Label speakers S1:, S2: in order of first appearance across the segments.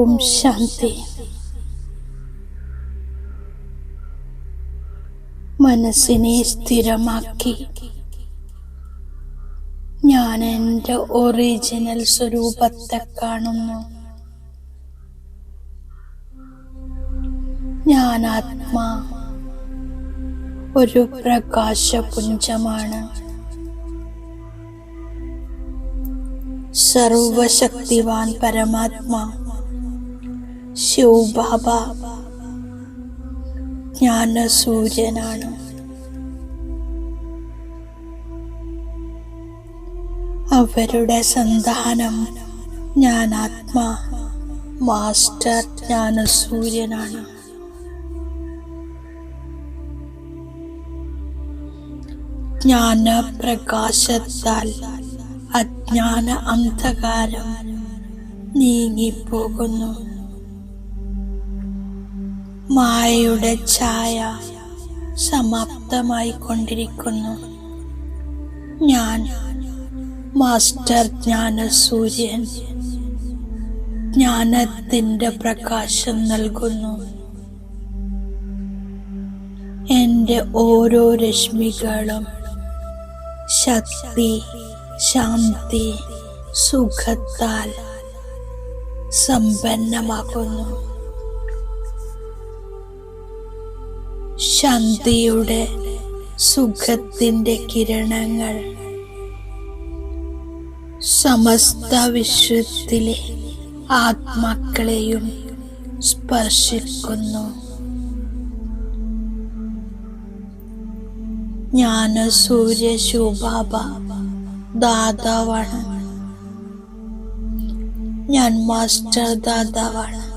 S1: ഓം ശാന്തി. മനസ്സിനെ സ്ഥിരമാക്കി. ഞാൻ എന്റെ ഒറിജിനൽ സ്വരൂപത്തെ കാണുന്നു. ഞാൻ ആത്മാ. ഒരു പ്രകാശപുഞ്ചമാണ്. സർവശക്തിവാൻ പരമാത്മാ. ശിവബാബ ജ്ഞാനസൂര്യനാണ്. അവരുടെ സന്താനം ഞാൻ ആത്മാ മാസ്റ്റർ ജ്ഞാനസൂര്യനാണ്. ജ്ഞാനപ്രകാശത്താൽ അജ്ഞാന അന്ധകാരം നീങ്ങിപ്പോകുന്നു. മായയുടെ ഛായ സമാപ്തമായി കൊണ്ടിരിക്കുന്നു. ഞാൻ മാസ്റ്റർ ജ്ഞാന സൂര്യൻ ജ്ഞാനത്തിന്റെ പ്രകാശം നൽകുന്നു. എന്റെ ഓരോ രശ്മികളും ശക്തി ശാന്തി സുഖത്താൽ സമ്പന്നമാകുന്നു. ശാന്തിയുടെ സുഖത്തിന്റെ കിരണങ്ങൾ സമസ്ത വിശ്വത്തിലെ ആത്മാക്കളെയും സ്പർശിക്കുന്നു. ജ്ഞാന സൂര്യ ശുഭാബ ദാതാവാണ്. ഞാൻ മാസ്റ്റർ ദാതാവാണ്.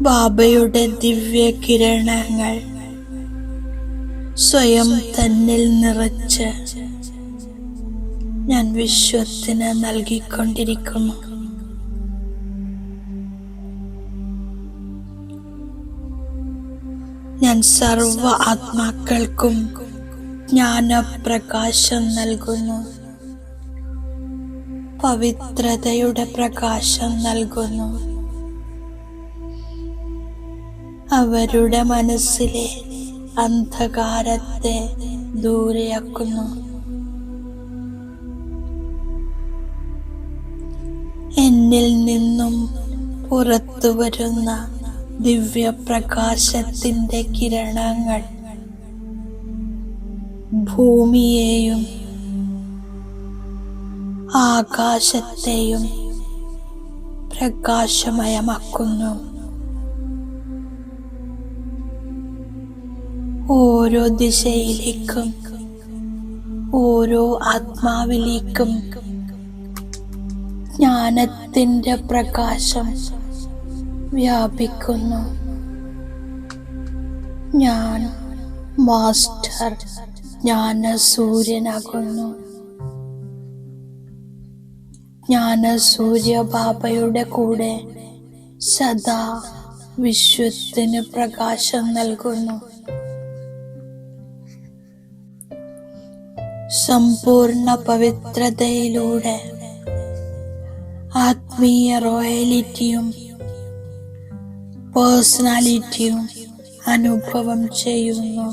S1: ബാബയുടെ ദിവ്യ കിരണങ്ങൾ സ്വയം തന്നിൽ നിറച്ച് ഞാൻ വിശ്വത്തിന് നൽകിക്കൊണ്ടിരിക്കുന്നു. ഞാൻ സർവ ആത്മാക്കൾക്കും ജ്ഞാനപ്രകാശം നൽകുന്നു. പവിത്രതയുടെ പ്രകാശം നൽകുന്നു. അവരുടെ മനസ്സിലെ അന്ധകാരത്തെ ദൂരെയാക്കുന്നു. എന്നിൽ നിന്നും പുറത്തു വരുന്ന ദിവ്യപ്രകാശത്തിന്റെ കിരണങ്ങൾ ഭൂമിയെയും ആകാശത്തെയും പ്രകാശമയമാക്കുന്നു. ഓരോ ദിശയിലേക്കും ഓരോ ആത്മാവിലേക്കും ജ്ഞാനത്തിന്റെ പ്രകാശം വ്യാപിക്കുന്നു. ഞാൻ മാസ്റ്റർ ജ്ഞാന സൂര്യനാകുന്നു ജ്ഞാന സൂര്യ ബാബയുടെ കൂടെ സദാ വിശ്വത്തിന് പ്രകാശം നൽകുന്നു. സമ്പൂർണ പവിത്രതയിലൂടെ. ആത്മീയ റോയലിറ്റിയും പേഴ്സണാലിറ്റിയും അനുഭവം ചെയ്യുന്നു.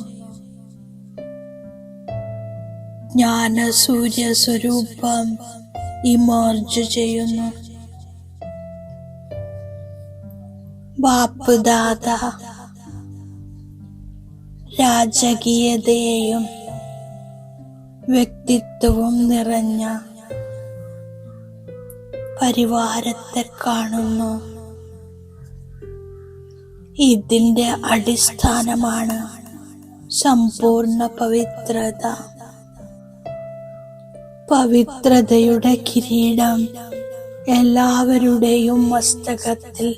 S1: ജ്ഞാന സൂര്യ സ്വരൂപം ഇമർജ് ചെയ്യുന്നു. ബാപ്പ് ദാദ രാജകീയതയെയും വ്യക്തിത്വവും നിറഞ്ഞ പരിവാരത്തെ കാണുന്നു. ഇതിന്റെ അടിസ്ഥാനമാണ് സമ്പൂർണ പവിത്രത. പവിത്രതയുടെ കിരീടം എല്ലാവരുടെയും മസ്തകത്തിൽ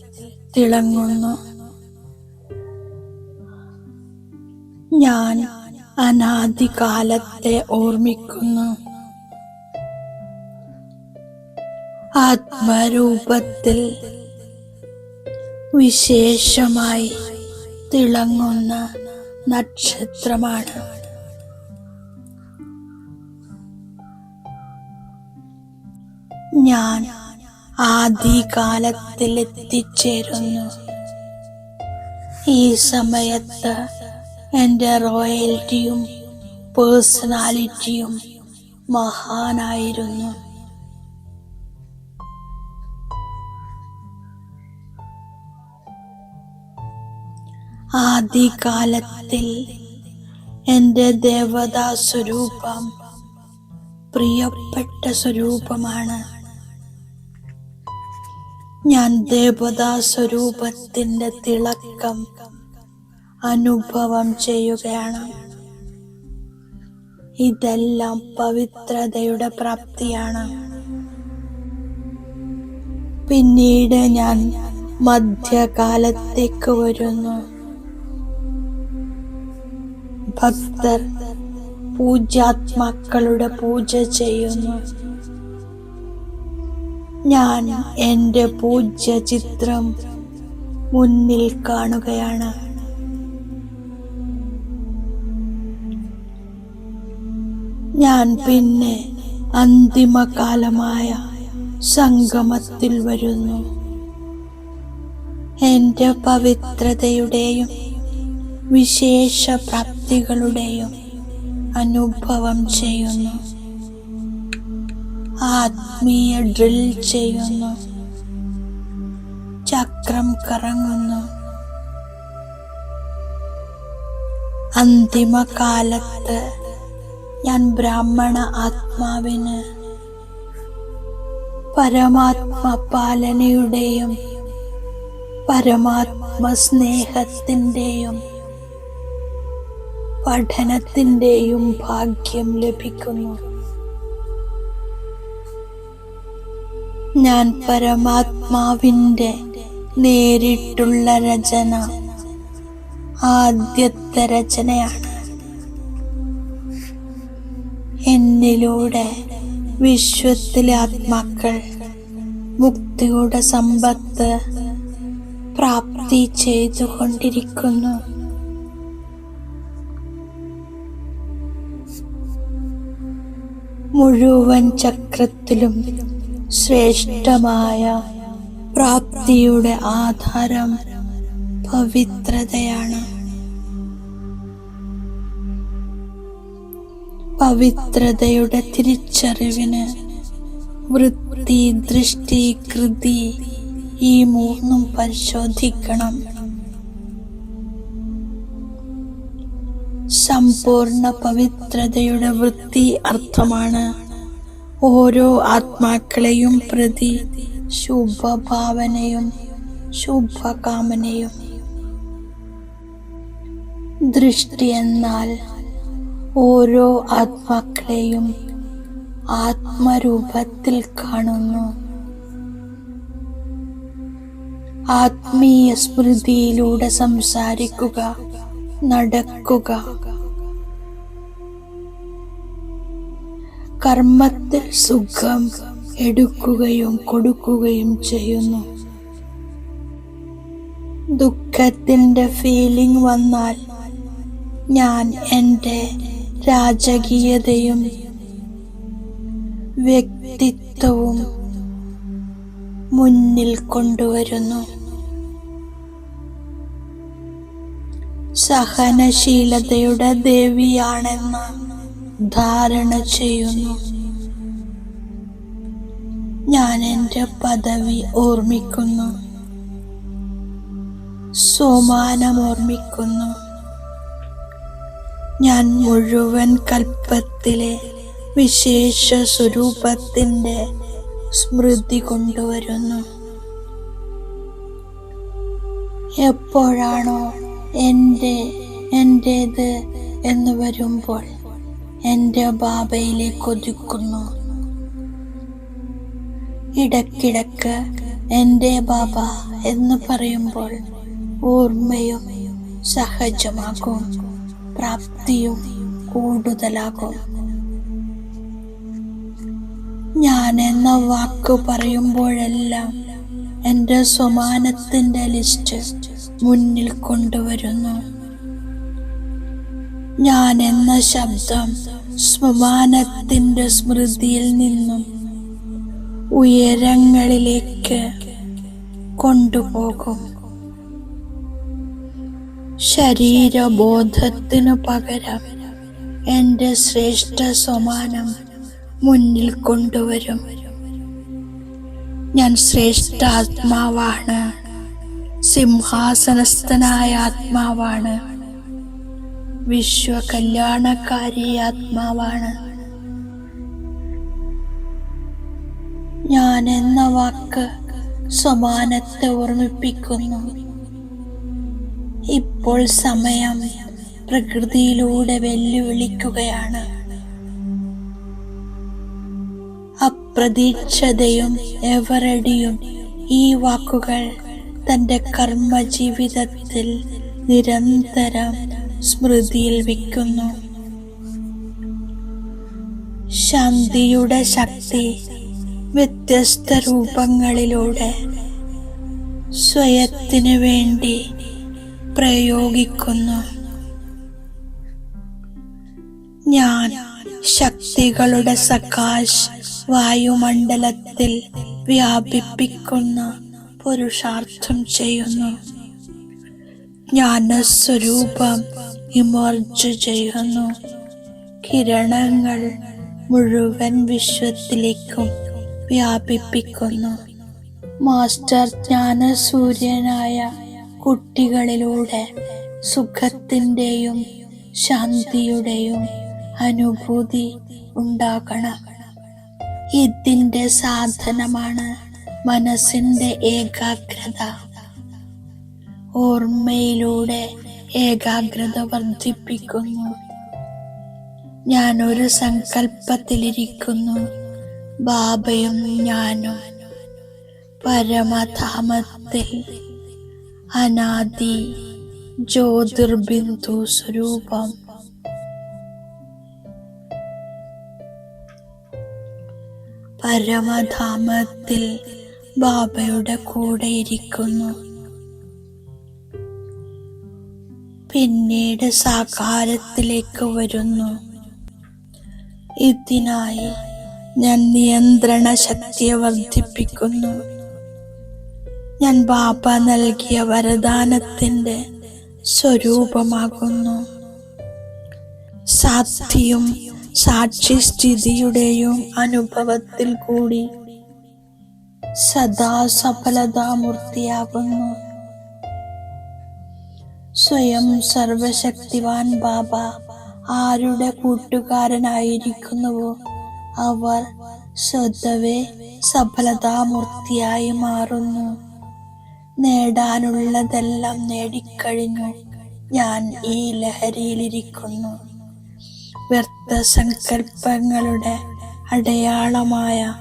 S1: തിളങ്ങുന്നു. ഞാൻ അനാദികാലത്തെ ഓർമ്മിക്കുന്നു. ആത്മരൂപത്തിൽ വിശേഷമായി തിളങ്ങുന്ന നക്ഷത്രമാണ്. ഞാൻ ആദികാലത്തിൽ എത്തിച്ചേരുന്നു ഈ സമയത്ത് എന്റെ റോയൽറ്റിയും പേഴ്സണാലിറ്റിയും മഹാനായിരുന്നു. ആദ്യകാലത്തിൽ എന്റെ ദേവതാ സ്വരൂപം പ്രിയപ്പെട്ട സ്വരൂപമാണ്. ഞാൻ ദേവതാ സ്വരൂപത്തിന്റെ തിളക്കം അനുഭവം ചെയ്യുകയാണ്. ഇതെല്ലാം പവിത്രതയുടെ പ്രാപ്തിയാണ്. പിന്നീട് ഞാൻ മധ്യകാലത്തേക്ക് വരുന്നു. ഭക്തർ പൂജാത്മാക്കളുടെ പൂജ ചെയ്യുന്നു. ഞാൻ എന്റെ പൂജ്യ ചിത്രം മുന്നിൽ കാണുകയാണ്. ഞാൻ പിന്നെ അന്തിമകാലമായ സംഗമത്തിൽ വരുന്നു. എന്റെ പവിത്രതയുടെയും വിശേഷ പ്രാപ്തികളുടെയും അനുഭവം ചെയ്യുന്നു. ആത്മീയ ഡ്രിൽ ചെയ്യുന്നു. ചക്രം കറങ്ങുന്നു. അന്തിമകാലത്ത് ഞാൻ ബ്രാഹ്മണ ആത്മാവിന് പരമാത്മ പാലനയുടെയും പരമാത്മ സ്നേഹത്തിന്റെയും പഠനത്തിന്റെയും ഭാഗ്യം ലഭിക്കുന്നു. ഞാൻ പരമാത്മാവിന്റെ നേരിട്ടുള്ള രചന ആദ്യത്തെ രചനയാണ്. എന്നിലൂടെ വിശ്വത്തിലെ ആത്മാക്കൾ മുക്തിയുടെ സമ്പത്ത് പ്രാപ്തി ചെയ്തുകൊണ്ടിരിക്കുന്നു. മുഴുവൻ ചക്രത്തിലും ശ്രേഷ്ഠമായ പ്രാപ്തിയുടെ ആധാരം പവിത്രതയാണ്. പവിത്രതയുടെ തിരിച്ചറിവിന് വൃത്തി ദൃഷ്ടി കൃതി ഈ മൂന്നും പരിശോധിക്കണം. സമ്പൂർണ പവിത്രതയുടെ വൃത്തി അർത്ഥമാണ് ഓരോ ആത്മാക്കളെയും പ്രതി ശുഭഭാവനയും ശുഭകാമനയും. ദൃഷ്ടി എന്നാൽ ഓരോ ആത്മാക്കളെയും ആത്മരൂപത്തിൽ കാണുന്നു. ആത്മീയ സ്മൃതിയിലൂടെ സംസാരിക്കുക നടക്കുക. കർമ്മത്തിൽ സുഖം എടുക്കുകയും കൊടുക്കുകയും ചെയ്യുന്നു. ദുഃഖത്തിന്റെ ഫീലിംഗ് വന്നാൽ ഞാൻ എന്റെ രാജകീയതയും വ്യക്തിത്വവും മുന്നിൽ കൊണ്ടുവരുന്നു. സഹനശീലതയുടെ ദേവിയാണെന്ന് ധാരണ ചെയ്യുന്നു. ഞാൻ എന്റെ പദവി ഓർമ്മിക്കുന്നു. സോമാനം ഓർമ്മിക്കുന്നു ഞാൻ മുഴുവൻ കൽപ്പത്തിലെ വിശേഷ സ്വരൂപത്തിന്റെ സ്മൃതി കൊണ്ടുവരുന്നു. എപ്പോഴാണോ എന്റെ എന്റേത് എന്ന് വരുമ്പോൾ എന്റെ ബാബയിലേക്ക് ഒതുക്കുന്നു. ഇടക്കിടക്ക് എന്റെ ബാബ എന്ന് പറയുമ്പോൾ ഓർമ്മയും സഹജമാകും. പ്രാപ്തിയും കൂടുതലാകും. ഞാൻ എന്ന വാക്ക് പറയുമ്പോഴെല്ലാം എന്റെ സ്വമാനത്തിന്റെ ലിസ്റ്റ് മുന്നിൽ കൊണ്ടുവരുന്നു. ഞാൻ എന്ന ശബ്ദം സ്വമാനത്തിന്റെ സ്മൃതിയിൽ നിന്നും ഉയരങ്ങളിലേക്ക് കൊണ്ടുപോകും. ശരീരബോധത്തിനു പകരം എന്റെ ശ്രേഷ്ഠ സമാനം മുന്നിൽ കൊണ്ടുവരും. ഞാൻ ശ്രേഷ്ഠ ആത്മാവാണ്. സിംഹാസനസ്ഥനായ ആത്മാവാണ്. വിശ്വകല്യാണകാരി ആത്മാവാണ്. ഞാൻ എന്ന വാക്ക് സമാനത്തെ ഓർമ്മിപ്പിക്കുന്നു. ഇപ്പോൾ സമയം പ്രകൃതിയിലൂടെ വെല്ലുവിളിക്കുകയാണ്. അപ്രതീക്ഷതയും എവറടിയും ഈ വാക്കുകൾ തന്റെ കർമ്മ ജീവിതത്തിൽ നിരന്തരം സ്മൃതിയിൽ വയ്ക്കുന്നു ശാന്തിയുടെ ശക്തി വ്യത്യസ്ത രൂപങ്ങളിലൂടെ സ്വയത്തിന് വേണ്ടി പ്രയോഗിക്കുന്നു. ഞാൻ ശക്തികളുടെ സകാശ് വായുമണ്ഡലത്തിൽ വ്യാപിപ്പിക്കുന്ന പുരുഷാർത്ഥം ചെയ്യുന്നു. ജ്ഞാനസ്വരൂപം ഇമർജ് ചെയ്യുന്നു. കിരണങ്ങൾ മുഴുവൻ വിശ്വത്തിലേക്കും വ്യാപിപ്പിക്കുന്നു. മാസ്റ്റർ ജ്ഞാനസൂര്യനായ കുട്ടികളിലൂടെ സുഖത്തിന്റെയും ശാന്തിയുടെയും അനുഭൂതി ഉണ്ടാകണം. ഇതിന്റെ സാധനമാണ് മനസ്സിന്റെ ഏകാഗ്രത. ഓർമ്മയിലൂടെ ഏകാഗ്രത വർദ്ധിപ്പിക്കുന്നു. ഞാൻ ഒരു സങ്കല്പത്തിലിരിക്കുന്നു. ബാബയും ഞാനും പരമധാമത്തിൽ അനാദി ജ്യോതിർബിന്ദു സ്വരൂപം. പരമധാമത്തിൽ ബാബയുടെ കൂടെ ഇരിക്കുന്നു. പിന്നീട് സാകാരത്തിലേക്ക് വരുന്നു. ഇതിനായി ഞാൻ നിയന്ത്രണ ശക്തിയെ വർദ്ധിപ്പിക്കുന്നു. ഞാൻ ബാബ നൽകിയ വരദാനത്തിന്റെ സ്വരൂപമാകുന്നു. സാധ്യയും സാക്ഷിസ്ഥിതിയുടെയും അനുഭവത്തിൽ കൂടി സദാ സഫലതാമൂർത്തിയാകുന്നു. സ്വയം സർവശക്തിവാൻ ബാബ ആരുടെ കൂട്ടുകാരനായിരിക്കുന്നുവോ അവർ സ്വതവേ സഫലതാമൂർത്തിയായി മാറുന്നു. നേടാനുള്ളതെല്ലാം നേടിക്കഴിഞ്ഞു. ഞാൻ ഈ ലഹരിയിലിരിക്കുന്നു. വ്യർത്ഥ സങ്കല്പങ്ങളുടെ അടയാളമായ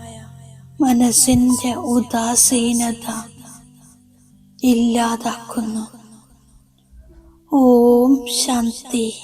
S1: മനസ്സിന്റെ ഉദാസീനത ഇല്ലാതാക്കുന്നു. ഓം ശാന്തി.